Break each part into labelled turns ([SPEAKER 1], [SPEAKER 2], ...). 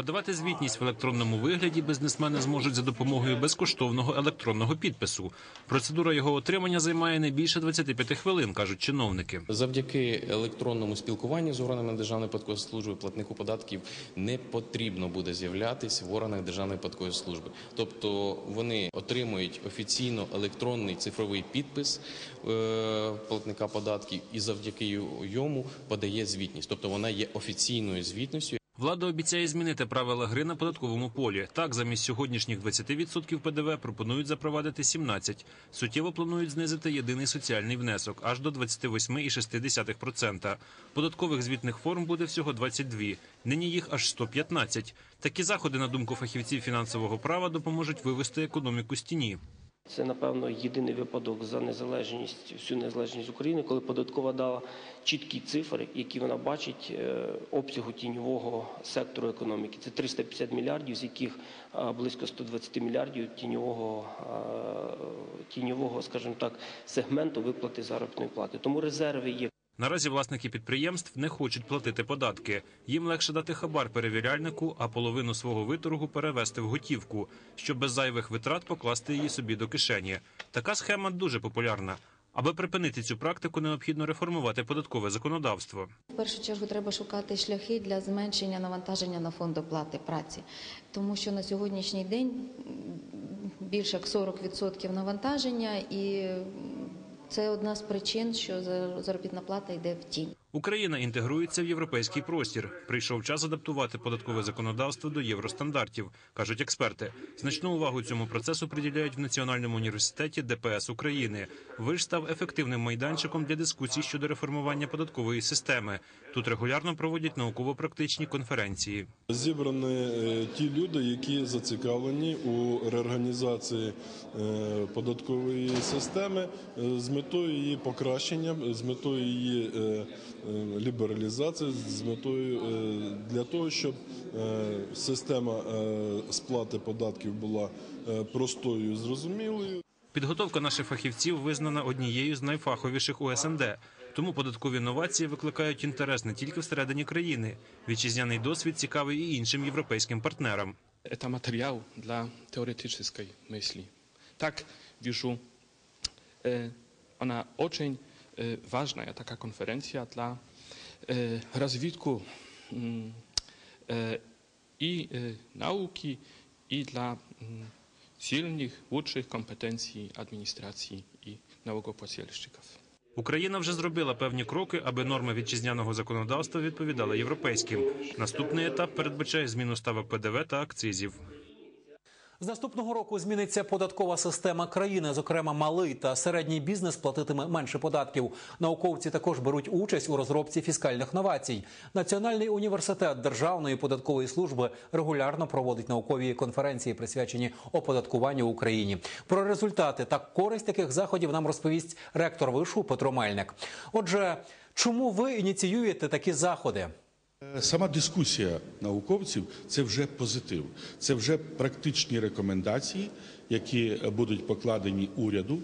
[SPEAKER 1] Подавати звітність в електронному вигляді бізнесмени зможуть за допомогою безкоштовного електронного підпису. Процедура його отримання займає не більше 25 хвилин, кажуть чиновники.
[SPEAKER 2] Завдяки електронному спілкуванню з органами Державної податкової служби платнику податків не потрібно буде з'являтися в органах Державної податкової служби. Тобто вони отримують офіційно електронний цифровий підпис е, платника податків і завдяки йому подає звітність. Тобто вона є офіційною звітністю.
[SPEAKER 1] Влада обіцяє змінити правила гри на податковому полі. Так, замість сьогоднішніх 20% ПДВ пропонують запровадити 17%. Суттєво планують знизити єдиний соціальний внесок аж до 28,6%. Податкових звітних форм буде всього 22. Нині їх аж 115. Такі заходи, на думку фахівців фінансового права, допоможуть вивести економіку з тіні.
[SPEAKER 3] Це, напевно, єдиний випадок за незалежність, всю незалежність України, коли податкова дала чіткі цифри, які вона бачить е, обсягу тіньового сектору економіки. Це 350 мільярдів, з яких близько 120 мільярдів тіньового, тіньового, скажімо так, сегменту виплати заробітної плати. Тому резерви є.
[SPEAKER 1] Наразі власники підприємств не хочуть платити податки. Їм легше дати хабар перевіряльнику, а половину свого виторгу перевести в готівку, щоб без зайвих витрат покласти її собі до кишені. Така схема дуже популярна. Аби припинити цю практику, необхідно реформувати податкове законодавство.
[SPEAKER 4] В першу чергу треба шукати шляхи для зменшення навантаження на фонд оплати праці, тому що на сьогоднішній день більше як 40% навантаження, і це одна з причин, що за- заробітна плата йде в тінь.
[SPEAKER 1] Україна інтегрується в європейський простір. Прийшов час адаптувати податкове законодавство до євростандартів, кажуть експерти. Значну увагу цьому процесу приділяють в Національному університеті ДПС України. Виш став ефективним майданчиком для дискусій щодо реформування податкової системи. Тут регулярно проводять науково-практичні конференції.
[SPEAKER 5] Зібрані е, ті люди, які зацікавлені у реорганізації е, податкової системи е, з метою її покращення, з метою її лібералізації, з метою е, для того, щоб е, система е, сплати податків була е, простою і зрозумілою.
[SPEAKER 1] Підготовка наших фахівців визнана однією з найфаховіших у СНД. Тому податкові новації викликають інтерес не тільки всередині країни. Вітчизняний досвід цікавий і іншим європейським партнерам.
[SPEAKER 6] Это материал для теоретической мысли. Так вижу, э, она очень э, важная такая конференция для э, развитку м, э, и э, науки, и для м, сильных, лучших компетенций администрации и налогоплательщиков.
[SPEAKER 1] Україна вже зробила певні кроки, аби норми вітчизняного законодавства відповідали європейським. Наступний етап передбачає зміну ставок ПДВ та акцизів.
[SPEAKER 7] З наступного року зміниться податкова система країни. Зокрема, малий та середній бізнес платитиме менше податків. Науковці також беруть участь у розробці фіскальних новацій. Національний університет Державної податкової служби регулярно проводить наукові конференції, присвячені оподаткуванню в Україні. Про результати та користь таких заходів нам розповість ректор вишу Петро Мельник. Отже, чому ви ініціюєте такі заходи?
[SPEAKER 8] Сама дискусія науковців це вже позитив, це вже практичні рекомендації, які будуть покладені уряду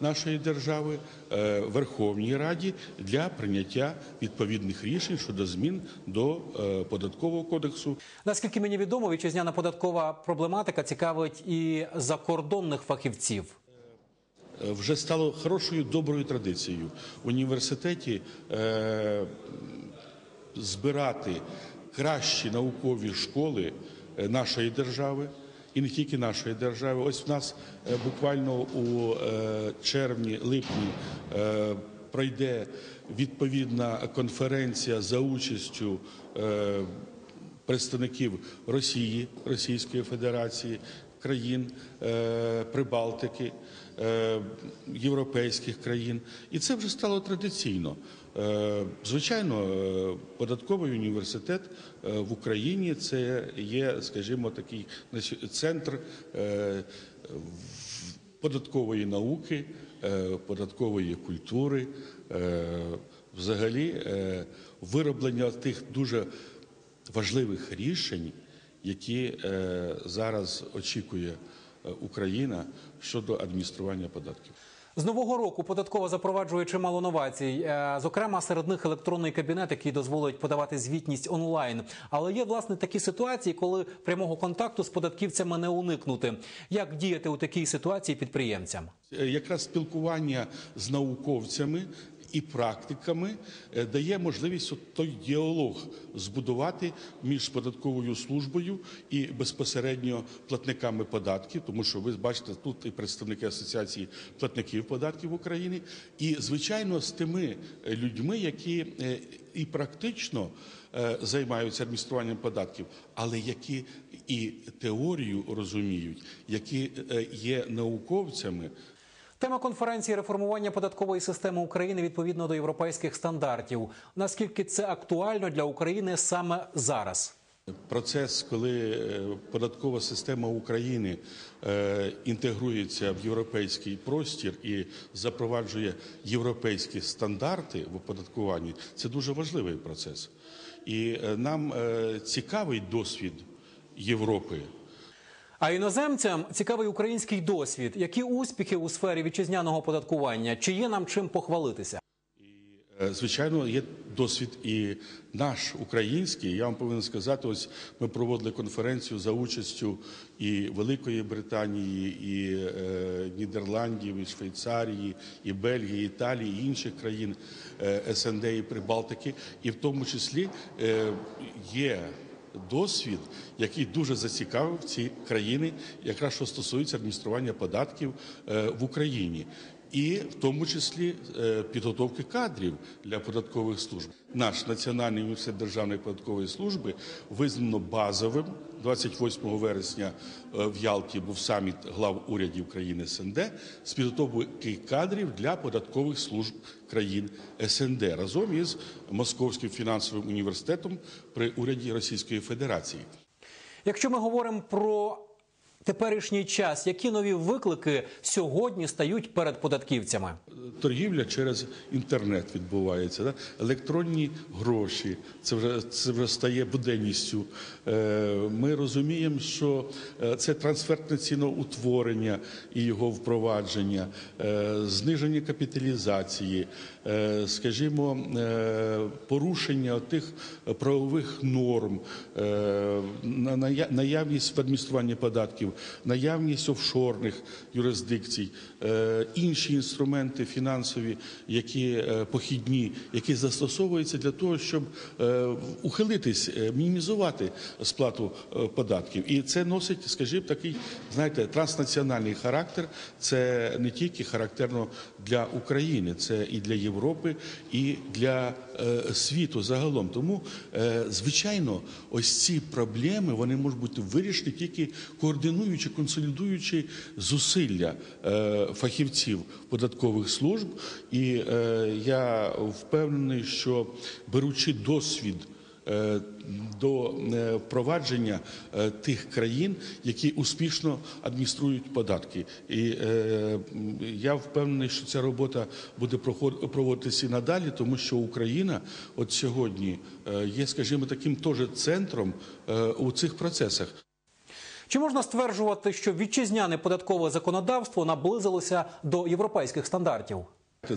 [SPEAKER 8] нашої держави, е, Верховній Раді для прийняття відповідних рішень щодо змін до е, податкового кодексу.
[SPEAKER 7] Наскільки мені відомо, вітчизняна податкова проблематика цікавить і закордонних фахівців.
[SPEAKER 8] Е, Вже стало хорошою доброю традицією в університеті е, збирати кращі наукові школи е, нашої держави. І не тільки нашої держави. Ось в нас е, буквально у е, червні-липні пройде відповідна конференція за участю представників Росії, Російської Федерації, країн Прибалтики, європейських країн. І це вже стало традиційно. Е, Звичайно, е, податковий університет е, в Україні це є, скажімо, такий центр податкової науки, податкової культури, взагалі вироблення тих дуже важливих рішень, які зараз очікує Україна щодо адміністрування податків.
[SPEAKER 7] З нового року податкова запроваджує чимало новацій. Е, Зокрема, серед них електронний кабінет, який дозволить подавати звітність онлайн. Але є власне такі ситуації, коли прямого контакту з податківцями не уникнути. Як діяти у такій ситуації підприємцям?
[SPEAKER 8] Е, якраз спілкування з науковцями і практиками е, дає можливість от той діалог збудувати між податковою службою і безпосередньо платниками податків, тому що ви бачите тут і представники асоціації платників податків України, і звичайно з тими е, людьми, які е, і практично займаються адмініструванням податків, але які і теорію розуміють, які є науковцями.
[SPEAKER 7] Тема конференції реформування податкової системи України відповідно до європейських стандартів. Наскільки це актуально для України саме зараз?
[SPEAKER 8] Процес, коли е, податкова система України е, інтегрується в європейський простір і запроваджує європейські стандарти в оподаткуванні, це дуже важливий процес. І е, нам цікавий досвід Європи.
[SPEAKER 7] А іноземцям цікавий український досвід. Які успіхи у сфері вітчизняного оподаткування? Чи є нам чим похвалитися?
[SPEAKER 8] Е, Звичайно, є досвід і наш український. Я вам повинен сказати, ось ми проводили конференцію за участю і Великої Британії, і е, Нідерландів, і Швейцарії, і Бельгії, і Італії, і інших країн е, СНД і Прибалтики, і в тому числі е, є. Досвід, який дуже зацікавив ці країни, якраз що стосується адміністрування податків е, в Україні, і в тому числі е, підготовки кадрів для податкових служб. Наш національний університет державної податкової служби визнано базовим. 28 вересня е, в Ялті був саміт глав урядів країн СНД з підготовки кадрів для податкових служб країн СНД разом із Московським фінансовим університетом при уряді Російської Федерації.
[SPEAKER 7] Якщо ми говоримо про теперішній час, які нові виклики сьогодні стають перед податківцями?
[SPEAKER 8] Торгівля через інтернет відбувається, да? електронні гроші. Це вже це вже стає буденністю. Е, Ми розуміємо, що е, це трансфертне ціноутворення і його впровадження, е, зниження капіталізації, скажімо, порушення тих правових норм, наявність в адмініструванні податків, наявність офшорних юрисдикцій, е, інші інструменти фінансові, які е, похідні, які застосовуються для того, щоб е, ухилитись, мінімізувати сплату податків. І це носить, скажімо, такий, знаєте, транснаціональний характер. Це не тільки характерно для України, це і для Європи, і для світу загалом. Тому, звичайно, ось ці проблеми вони можуть бути вирішені тільки координуючи, консолідуючи зусилля е, фахівців податкових служб. І е, я впевнений, що беручи досвід. е, До впровадження тих країн, які успішно адмініструють податки, і е, я впевнений, що ця робота буде проводитися і надалі, тому що Україна, от сьогодні, є, скажімо, таким теж центром у цих процесах.
[SPEAKER 7] Чи можна стверджувати, що вітчизняне податкове законодавство наблизилося до європейських стандартів?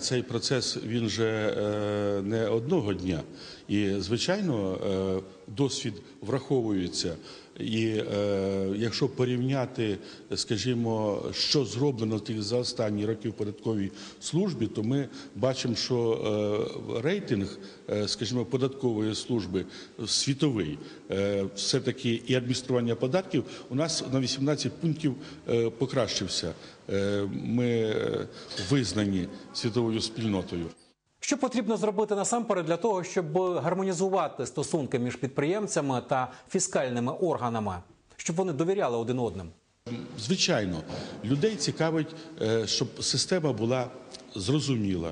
[SPEAKER 8] Цей процес він же е, не одного дня, і звичайно, е, досвід враховується. І е, якщо порівняти, скажімо, що зроблено тих за останні роки в податковій службі, то ми бачимо, що е, рейтинг, е, скажімо, податкової служби світовий, е, все таки і адміністрування податків у нас на 18 пунктів е, покращився. Е, Ми е, визнані світовою спільнотою.
[SPEAKER 7] Що потрібно зробити насамперед для того, щоб гармонізувати стосунки між підприємцями та фіскальними органами, щоб вони довіряли один одним?
[SPEAKER 8] Звичайно, людей цікавить, е, щоб система була зрозуміла,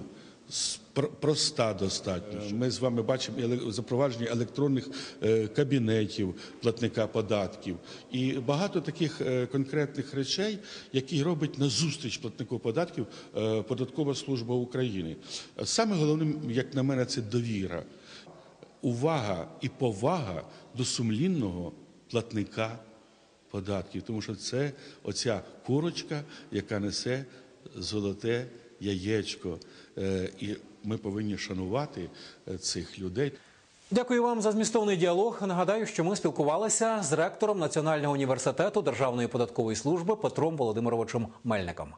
[SPEAKER 8] проста достатньо. Ми з вами бачимо запровадження електронних е, кабінетів платника податків і багато таких е, конкретних речей, які робить назустріч платнику податків е, податкова служба України. Саме головним, як на мене, це довіра, увага і повага до сумлінного платника податків, тому що це оця курочка, яка несе золоте яєчко. Е, І ми повинні шанувати е, цих людей.
[SPEAKER 7] Дякую вам за змістовний діалог. Нагадаю, що ми спілкувалися з ректором Національного університету Державної податкової служби Петром Володимировичем Мельником.